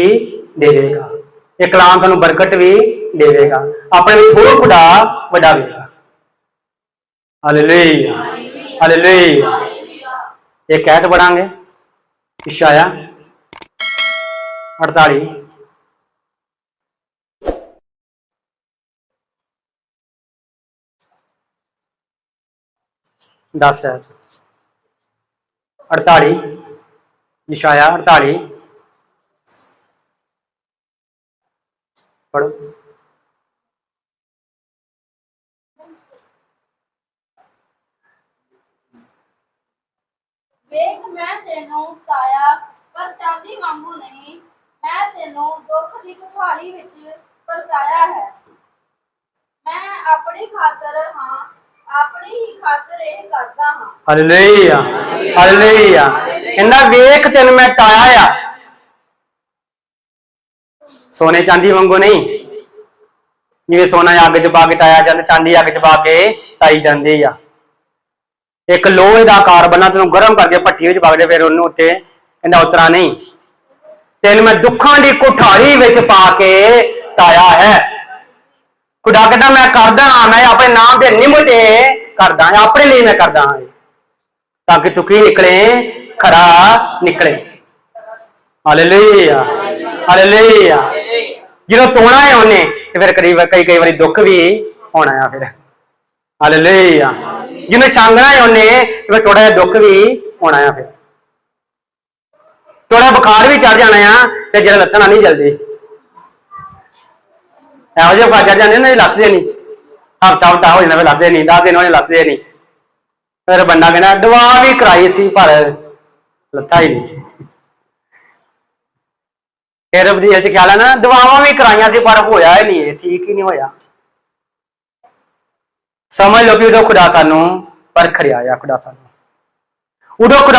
ਵੀ ਦੇਵੇਗਾ। ਇਹ ਕਲਾਮ ਸਾਨੂੰ ਬਰਕਤ ਵੀ ਦੇਵੇਗਾ। ਆਪਣੇ ਵਿੱਚ ਹੋਰ ਖੁਦਾ ਵਡਾਵੇਗਾ ਹਾਲੇਲੂਇਆ ਹਾਲੇਲੂਇਆ ਇਹ ਕਹਿਤ ਪੜਾਂਗੇ ਇਸ਼ਾਇਆ 48 10 ਹੈ। 48 ਇਸ਼ਾਇਆ 48 ਪੜੋ ਵੇਖ ਮੈਂ ਤੈਨੂੰ ਤਾਇਆ ਪਰ ਚਾਂਦੀ ਵਾਂਗੂ ਨਹੀਂ। ਮੈਂ ਤੈਨੂੰ ਦੁੱਖ ਦੀ ਕੁਹਾੜੀ ਵਿੱਚ ਪਰਤਾਇਆ ਹੈ। ਮੈਂ ਆਪਣੀ ਖਾਤਰ ਹਾਂ ਆਪਣੀ ਹੀ ਖਾਤਰ ਇਹ ਕਰਦਾ ਹਾਂ। Hallelujah hallelujah. ਕਹਿੰਦਾ ਵੇਖ ਤੈਨੂੰ ਮੈਂ ਟਾਇਆ ਆ। ਸੋਨੇ ਚਾਂਦੀ ਵਾਂਗੂ ਨਹੀਂ। ਜਿਵੇਂ ਸੋਨਾ ਅੱਗ 'ਚ ਪਾ ਕੇ ਟਾਇਆ ਜਾਂਦਾ ਚਾਂਦੀ ਅੱਗ 'ਚ ਪਾ ਕੇ ਟਾਈ ਜਾਂਦੀ ਆ। ਇੱਕ ਲੋਹੇ ਦਾ ਆਕਾਰ ਬਣਾ ਤੈਨੂੰ ਗਰਮ ਕਰਕੇ ਭੱਠੀ ਵਿੱਚ ਪਾ ਕੇ ਫਿਰ ਉਹਨੂੰ ਉੱਤੇ ਕਹਿੰਦਾ ਉਤਰਾ ਨਹੀਂ। ਤੈਨੂੰ ਮੈਂ ਦੁੱਖਾਂ ਦੀ ਕੁਠਾੜੀ ਵਿੱਚ ਪਾ ਕੇ ਤਾਇਆ ਹੈ। ਖੁਦਾ ਕਹਿੰਦਾ, ਮੈਂ ਕਰਦਾ ਹਾਂ, ਮੈਂ ਆਪਣੇ ਨਾਮ ਦੇ ਨਿਮਤੇ ਕਰਦਾ ਆਪਣੇ ਲਈ ਮੈਂ ਕਰਦਾ ਹਾਂ ਤਾਂ ਕਿ ਤੂੰ ਕੀ ਨਿਕਲੇ? ਖਰਾ ਨਿਕਲੇ। ਹਾਲੇਲੂਇਆ ਹਾਲੇਲੂਇਆ ਜਦੋਂ ਤੋਣਾ ਹੈ ਉਹਨੇ, ਤੇ ਫਿਰ ਕਈ ਕਈ ਕਈ ਵਾਰੀ ਦੁੱਖ ਵੀ ਹੋਣਾ ਆ ਫਿਰ। ਹਾਲੇਲੂਇਆ ਜਿਹਨੇ ਸੰਗਣਾ ਹੈ ਉਹਨੇ ਤੇ ਫਿਰ ਥੋੜਾ ਜਿਹਾ ਦੁੱਖ ਵੀ ਹੋਣਾ ਆ ਫਿਰ। ਥੋੜਾ ਬੁਖਾਰ ਵੀ ਚੜ ਜਾਣਾ ਆ, ਤੇ ਜਿਹੜਾ ਲੱਥਣਾ ਨਾਲ ਨਹੀਂ ਜਲਦੀ। ਇਹੋ ਜਿਹਾ ਬੁਖਾਰ ਚੜ ਜਾਂਦੇ ਨੇ ਲੱਥਦੇ ਨਹੀਂ। ਹਫਤਾ ਹਫਤਾ ਹੋ ਜਾਣਾ, ਫਿਰ ਲੱਥਦੇ ਨਹੀਂ। 10 ਦਿਨ ਹੋਣੇ ਲੱਥਦੇ ਨਹੀਂ। ਫਿਰ ਬੰਦਾ ਕਹਿੰਦਾ ਦਵਾ ਵੀ ਕਰਾਈ ਸੀ, ਪਰ ਲੱਥਾ ਹੀ ਨਹੀਂ। ਫਿਰ ਬਦੀਲ ਚ ਖਿਆਲ ਹੈ ਨਾ, ਦਵਾਵਾਂ ਵੀ ਕਰਾਈਆਂ ਸੀ, ਪਰ ਹੋਇਆ ਹੀ ਨਹੀਂ ਇਹ, ਠੀਕ ਹੀ ਨਹੀਂ ਹੋਇਆ। ਸਮਝ ਲਓ ਕਿ ਉਦੋਂ ਖੁਦਾ ਸਾਨੂੰ ਪਰਖ ਰਿਹਾ ਆ, ਖੁਦਾ ਸਾਨੂੰ। ਉਦੋਂ ਖੁਦਾ